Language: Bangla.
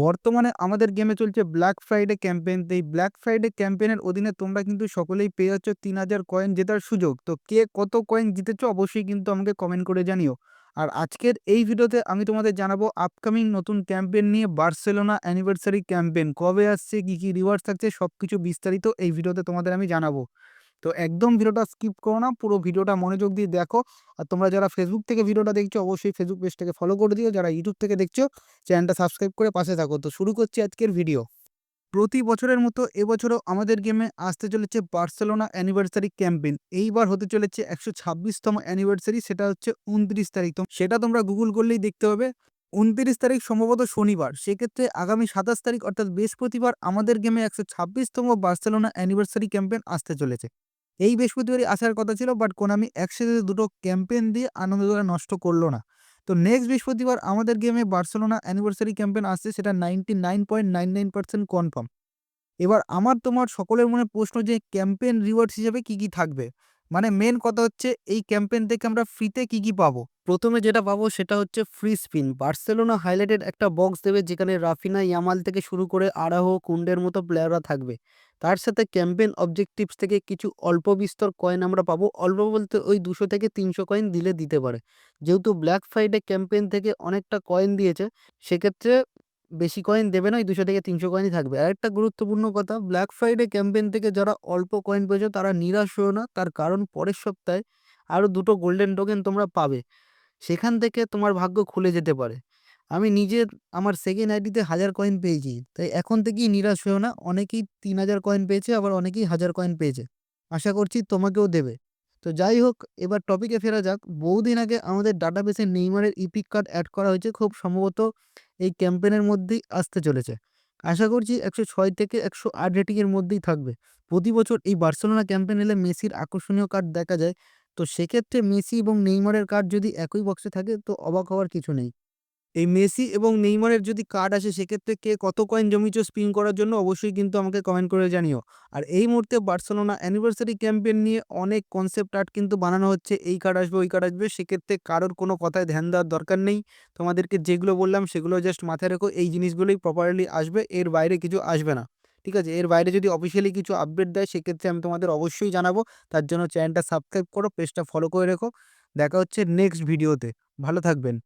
বর্তমানে আমাদের গেমে চলছে ব্ল্যাক ফ্রাইডে ক্যাম্পেইন। তো এই ব্ল্যাক ফ্রাইডে ক্যাম্পেইনের অধীনে তোমরা কিন্তু সকলেই পেয়ে যাচ্ছ ৩,০০০ কয়েন জেতার সুযোগ। তো কে কত কয়েন জিতেছ অবশ্যই কিন্তু আমাকে কমেন্ট করে জানিও। আর আজকের এই ভিডিওতে আমি তোমাদের জানাব আপকামিং নতুন ক্যাম্পেইন নিয়ে বার্সেলোনা অ্যানিভার্সারি ক্যাম্পেইন কবে আসছে, কী, কী রিওয়ার্ডস থাকছে সব কিছু বিস্তারিত এই ভিডিওতে তোমাদের আমি জানাব। তো একদম ভিডিওটা স্কিপ করো না, পুরো ভিডিওটা মনোযোগ দিয়ে দেখো। আর তোমরা যারা ফেসবুক থেকে ভিডিওটা দেখছ অবশ্যই ফেসবুক পেজটাকে ফলো করে দিও। যারা ইউটিউব থেকে দেখছ চ্যানেলটা সাবস্ক্রাইব করে পাশে থাকো। তো শুরু করছি আজকের ভিডিও। প্রতি বছরের মতো এবছরও আমাদের গেমে আসতে চলেছে বার্সেলোনা অ্যানিভার্সারি ক্যাম্পেইন। এইবার হতে চলেছে ১২৬তম অ্যানিভার্সারি সেটা হচ্ছে ২৯ তারিখ। সেটা তোমরা গুগল করলেই দেখতে পাবে। ২৯ তারিখ সম্ভবত শনিবার। সেক্ষেত্রে আগামী ২৭ তারিখ অর্থাৎ বৃহস্পতিবার আমাদের গেমে ১২৬তম বার্সেলোনা অ্যানিভার্সারি ক্যাম্পেইন আসতে চলেছে। এই বৃহস্পতিবারই আসার কথা ছিল বাট কোনামি একসাথে দুটো ক্যাম্পেন দিয়ে আনন্দটা নষ্ট করল না। তো নেক্সট বৃহস্পতিবার আমাদের গেমে বার্সেলোনা অ্যানিভার্সারি ক্যাম্পেন আসছে সেটা 99.99% কনফার্ম। এবার আমার তোমার সকলের মনে প্রশ্ন যে ক্যাম্পেন রিওয়ার্ডস হিসেবে কী, কী থাকবে? মানে মেন কথা হচ্ছে এই ক্যাম্পেইন থেকে আমরা ফ্রিতে কী, কী পাবো? প্রথমে যেটা পাবো সেটা হচ্ছে ফ্রি স্পিন। বার্সেলোনা হাইলাইটেড একটা বক্স দেবে যেখানে রাফিনা, ইয়ামাল থেকে শুরু করে আরাহো, কুন্ডের মতো প্লেয়াররা থাকবে। তার সাথে ক্যাম্পেইন অবজেক্টিভস থেকে কিছু অল্প বিস্তর কয়েন আমরা পাবো। অল্প বলতে ওই দুশো থেকে ৩০০ কয়েন দিলে দিতে পারে। যেহেতু ব্ল্যাক ফ্রাইডে ক্যাম্পেইন থেকে অনেকটা কয়েন দিয়েছে সেক্ষেত্রে বেশি কয়েন দেবে না, ওই দুশো থেকে ৩০০ কয়েনই থাকবে। আরেকটা গুরুত্বপূর্ণ কথা ব্ল্যাক ফ্রাইডে ক্যাম্পেইন থেকে যারা অল্প কয়েন পেয়েছ, তারা নিরাশ হয়ো না। তার কারণ পরের সপ্তাহে আরও দুটো গোল্ডেন টোকেন তোমরা পাবে। সেখান থেকে তোমার ভাগ্য খুলে যেতে পারে। আমি নিজে আমার সেকেন্ড আইডিতে হাজার কয়েন পেয়েছি। তাই এখন থেকেই নিরাশ হয়ো না। অনেকেই ৩০০০ কয়েন পেয়েছে, আবার অনেকেই হাজার কয়েন পেয়েছে। আশা করছি তোমাকেও দেবে। তো যাই হোক, এবার টপিকে ফেরা যাক। বহুদিন আগে আমাদের ডাটাবেসে নেইমারের ইপিক কার্ড অ্যাড করা হয়েছে। খুব সম্ভবত এই ক্যাম্পেনের মধ্যেই আসতে চলেছে। আশা করছি ১০৬ থেকে ১০৮ রেটিংয়ের মধ্যেই থাকবে। প্রতি বছর এই বার্সেলোনা ক্যাম্পেন এলে মেসির আকর্ষণীয় কার্ড দেখা যায়। তো সেক্ষেত্রে মেসি এবং নেইমারের কার্ড যদি একই বক্সে থাকে, তো অবাক হওয়ার কিছু নেই। এই মেসি এবং নেইমারের যদি কার্ড আসে সেক্ষেত্রে কে কত কয়েন জমিয়েছো স্পিন করার জন্য অবশ্যই কিন্তু আমাকে কমেন্ট করে জানিও। আর এই মুহূর্তে বার্সেলোনা অ্যানিভার্সারি ক্যাম্পেন নিয়ে অনেক কনসেপ্ট আর্ট কিন্তু বানানো হচ্ছে। এই কার্ড আসবে, ওই কার্ড আসবে। সেক্ষেত্রে কারোর কোনো কথায় ধ্যান দেওয়ার দরকার নেই। তোমাদেরকে যেগুলো বললাম সেগুলো জাস্ট মাথায় রেখো। এই জিনিসগুলোই প্রপারলি আসবে। এর বাইরে কিছু আসবে না। ঠিক আছে? এর বাইরে যদি অফিসিয়ালি কিছু আপডেট দেয় সেক্ষেত্রে আমি তোমাদের অবশ্যই জানাব। তার জন্য চ্যানেলটা সাবস্ক্রাইব করো, পেজটা ফলো করে রেখো। দেখা হচ্ছে নেক্সট ভিডিওতে। ভালো থাকবেন।